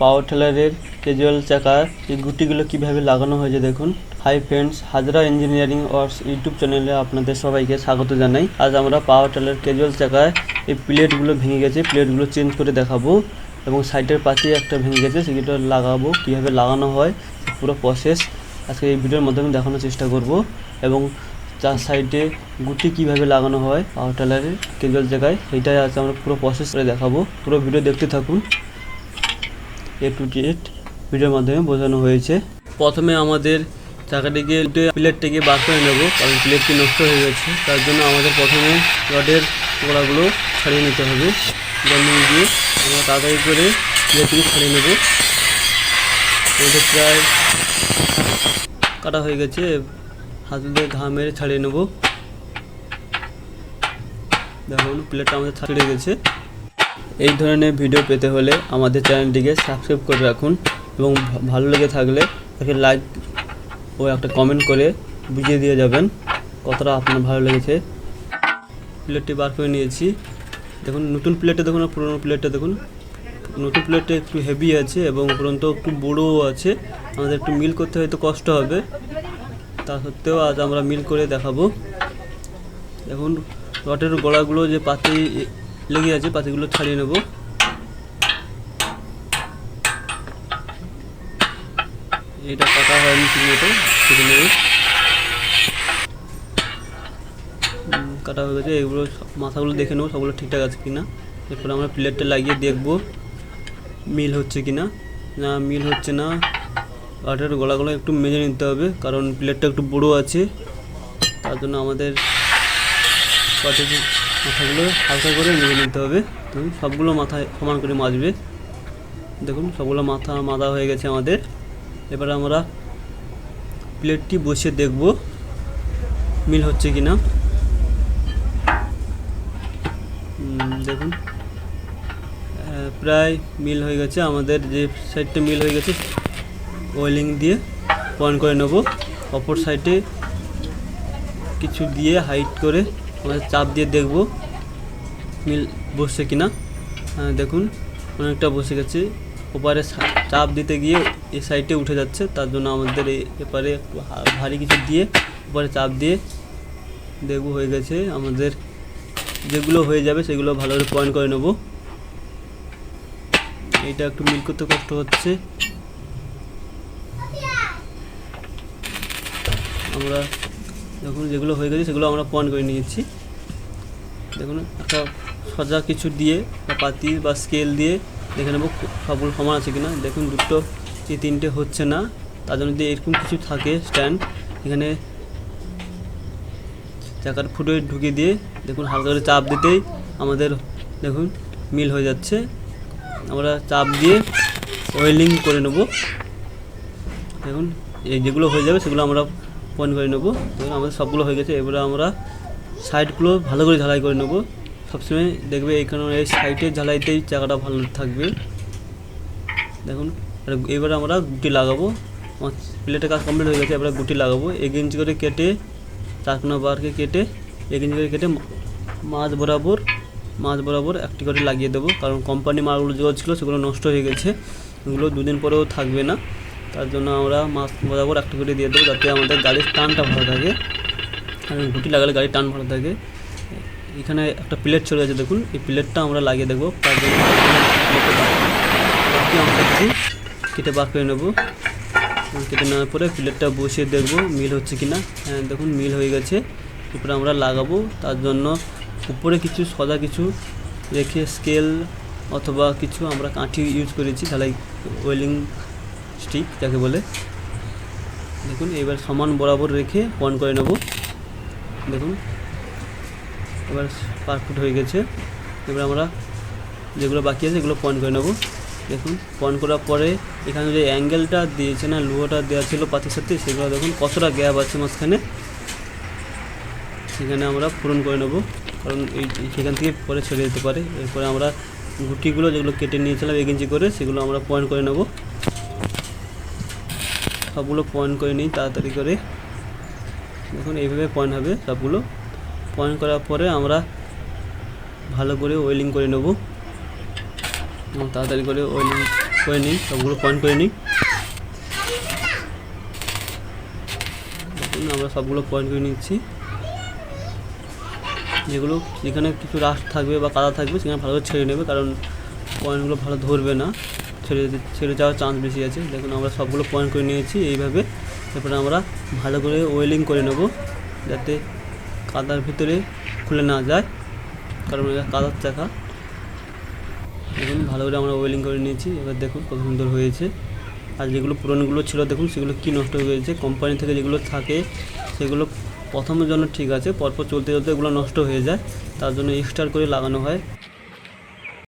পাওয়ার টেলারের casual চাকার এই গুটিগুলো কীভাবে লাগানো হয়েছে দেখুন। Hi friends Hazra engineering works YouTube চ্যানেলে আপনাদের সবাইকে স্বাগত জানাই। আজ আমরা পাওয়ার টেলার ক্যাজুয়াল চাকায় এই প্লেটগুলো ভেঙে গেছে, প্লেটগুলো চেঞ্জ করে দেখাবো। এবং সাইডের পাশে একটা ভেঙে গেছে, সেগুলো লাগাবো, কীভাবে লাগানো হয় পুরো প্রসেস আজকে এই ভিডিওর মাধ্যমে দেখানোর চেষ্টা করব। এবং চার সাইডে গুটি কীভাবে লাগানো হয়, পাওয়ার টেলারের ক্যাজুয়াল জায়গায় সেইটাই আজ আমরা পুরো প্রসেস করে দেখাবো। পুরো ভিডিও দেখতে থাকুন। এ টু জেড ভিডিওর মাধ্যমে বোঝানো হয়েছে। প্রথমে আমাদের চাকাটিকে উল্টে প্লেটটিকে বার করে নেব, কারণ প্লেটটি নষ্ট হয়ে গেছে। তার জন্য আমাদের প্রথমে রডের গোড়াগুলো ছাড়িয়ে নিতে হবে। জন্ম দিয়ে আমরা তাড়াতাড়ি করে প্লেটটিকে ছাড়িয়ে নেব। আমাদের প্রায় কাটা হয়ে গেছে। হাত দিয়ে ঘা মেরে ছাড়িয়ে নেব। দেখুন, প্লেটটা আমাদের ছাড়িয়ে গেছে। এই ধরনের ভিডিও পেতে হলে আমাদের চ্যানেলটিকে সাবস্ক্রাইব করে রাখুন এবং ভালো লেগে থাকলে তাকে লাইক ও একটা কমেন্ট করে বুঝিয়ে দিয়ে যাবেন কতটা আপনার ভালো লেগেছে। প্লেটটি বার করে নিয়েছি। দেখুন, নতুন প্লেটটা দেখুন আর পুরোনো প্লেটটা দেখুন। নতুন প্লেটটা একটু হেভি আছে এবং উপরন্ত একটু বড়োও আছে। আমাদের একটু মিল করতে হয়তো কষ্ট হবে। তা সত্ত্বেও আজ আমরা মিল করে দেখাবো। এখন রটের গোড়াগুলো যে পাতি লেগে আছে, পাতিগুলো ছাড়িয়ে নেব। এটা কাটা হয়নি ঠিক মতো কেটে নেব। কাটা হয়ে গেছে, এগুলো মাথাগুলো দেখে নেব, সবগুলো ঠিকঠাক আছে কিনা। এরপরে আমরা প্লেটটা লাগিয়ে দেখব, মিল হচ্ছে কিনা। না, মিল হচ্ছে না। রটের গলাগুলো একটু মেজে নিতে হবে, কারণ প্লেটটা একটু বড়ো আছে। তার জন্য আমাদের পাটির মাথাগুলো হালকা করে মেজে নিতে হবে। তুমি সবগুলো মাথায় সমান করে মাজবে। দেখুন, সবগুলো মাথা মাথা হয়ে গেছে আমাদের। এবার আমরা প্লেটটি বসিয়ে দেখব মিল হচ্ছে কি না দেখুন। প্রায় মিল হয়ে গেছে আমাদের। যে সাইডটা মিল হয়ে গেছে, ওয়েলিং দিয়ে পয়েন্ট করে নেব। অপর সাইডে কিছু দিয়ে হাইট করে চাপ দিয়ে দেখব মিল বসছে কিনা। হ্যাঁ দেখুন, অনেকটা বসে গেছে। ওপারে চাপ দিতে গিয়ে এই সাইডে উঠে যাচ্ছে, তার জন্য আমাদের এপারে একটু ভারী কিছু দিয়ে ওপারে চাপ দিয়ে দেখব হয়ে গেছে। আমাদের যেগুলো হয়ে যাবে সেগুলো ভালো করে পয়েন্ট করে নেব। এটা একটু মিল করতে কষ্ট হচ্ছে। আমরা দেখুন, যেগুলো হয়ে গেছে, সেগুলো আমরা পয়েন্ট করে নিয়েছি। দেখুন, একটা সজা কিছু দিয়ে বা পাতি বা স্কেল দিয়ে দেখে নেব সবগুলো সমান আছে কিনা। দেখুন, দুটো এই তিনটে হচ্ছে না, তার জন্য যদি এরকম কিছু থাকে স্ট্যান্ড এখানে চাকার ফুটো ঢুকিয়ে দিয়ে দেখুন, হালকা করে চাপ দিতেই আমাদের দেখুন, মিল হয়ে যাচ্ছে। আমরা চাপ দিয়ে ওয়েলিং করে নেব। দেখুন, এই যেগুলো হয়ে যাবে, সেগুলো আমরা পয়েন্ট করে নেব। দেখুন আমাদের সবগুলো হয়ে গেছে। এবারে আমরা সাইডগুলো ভালো করে ঝালাই করে নেব। সবসময় দেখবে এইখানে এই সাইডের ঝালাইতেই চাকাটা ভালো থাকবে। দেখুন এবারে আমরা গুটি লাগাবো। প্লেটের কাজ কমপ্লিট হয়ে গেছে। এবারে গুটি লাগাবো। এক ইঞ্চি করে কেটে চারকোনা বারকে কেটে, এক ইঞ্চি করে কেটে মাছ বরাবর মাছ বরাবর একটি করে লাগিয়ে দেবো। কারণ কোম্পানি মালগুলো যেগুলো ছিল, সেগুলো নষ্ট হয়ে গেছে। ওগুলো দুদিন পরেও থাকবে না। তার জন্য আমরা মাছ বরাবর একটি করে দিয়ে দেবো যাতে আমাদের গাড়ির টানটা ভালো থাকে। আর গুটি লাগালে গাড়ির টান ভালো থাকে। এখানে একটা প্লেট চলে গেছে দেখুন। এই প্লেটটা আমরা লাগিয়ে দেবো। তার জন্য বাকি অংশটুকু কেটে বার করে নেব। কেটে নেওয়ার পরে প্লেটটা বসিয়ে দেখব মিল হচ্ছে কি না হ্যাঁ দেখুন, মিল হয়ে গেছে। উপরে আমরা লাগাবো। তার জন্য উপরে কিছু সদা কিছু রেখে স্কেল অথবা কিছু আমরা কাঠি ইউজ করেছি। ঢালাই ওয়েলিং স্টিক যাকে বলে। দেখুন, এবার সমান বরাবর রেখে পয়েন্ট করে নেব। দেখুন, এবার পারফেক্ট হয়ে গেছে। এবার আমরা যেগুলো বাকি আছে সেগুলো পয়েন্ট করে নেব। দেখুন পয়েন্ট করার পরে এখানে যে অ্যাঙ্গেলটা দিয়েছে না লুহোটা দেওয়া ছিল পাতির সাথে, সেগুলো দেখুন কতটা গ্যাপ আছে মাঝখানে। সেখানে আমরা পূরণ করে নেব। কারণ এই সেখান থেকে পরে ছেড়ে যেতে পারে। এরপরে আমরা গুটিগুলো যেগুলো কেটে নিয়েছিলাম এক ইঞ্চি করে, সেগুলো আমরা পয়েন্ট করে নেব। সবগুলো পয়েন্ট করে নিই, তাড়াতাড়ি করে। দেখুন, এইভাবে পয়েন্ট হবে সবগুলো। পয়েন্ট করার পরে আমরা ভালো করে ওয়েলিং করে নেব। তাড়াতাড়ি করে ওয়েলিং করে নিই, সবগুলো পয়েন্ট করে নিই। দেখুন, আমরা সবগুলো পয়েন্ট করে নিচ্ছি। যেগুলো যেখানে কিছু রাস্ট থাকবে বা কাদা থাকবে, সেখানে ভালো করে ছেড়ে নেবে, কারণ পয়েন্টগুলো ভালো ধরবে না। ছেড়ে ছেড়ে যাওয়ার চান্স বেশি আছে। দেখুন, আমরা সবগুলো পয়েন্ট করে নিয়েছি এইভাবে। তারপরে আমরা ভালো করে ওয়েলিং করে নেব, যাতে কাদার ভিতরে খুলে না যায়। কারণ এটা কাদার চাকা। দেখুন, ভালো করে আমরা ওয়েলিং করে নিয়েছি। এবার দেখুন কত সুন্দর হয়েছে। আর যেগুলো পুরনোগুলো ছিল, দেখুন, সেগুলো কি নষ্ট হয়ে গেছে। কোম্পানি থেকে যেগুলো থাকে, সেগুলো প্রথমের জন্য ঠিক আছে। পরপর চলতে চলতে এগুলো নষ্ট হয়ে যায়। তার জন্য এক্সট্রা করে লাগানো হয়।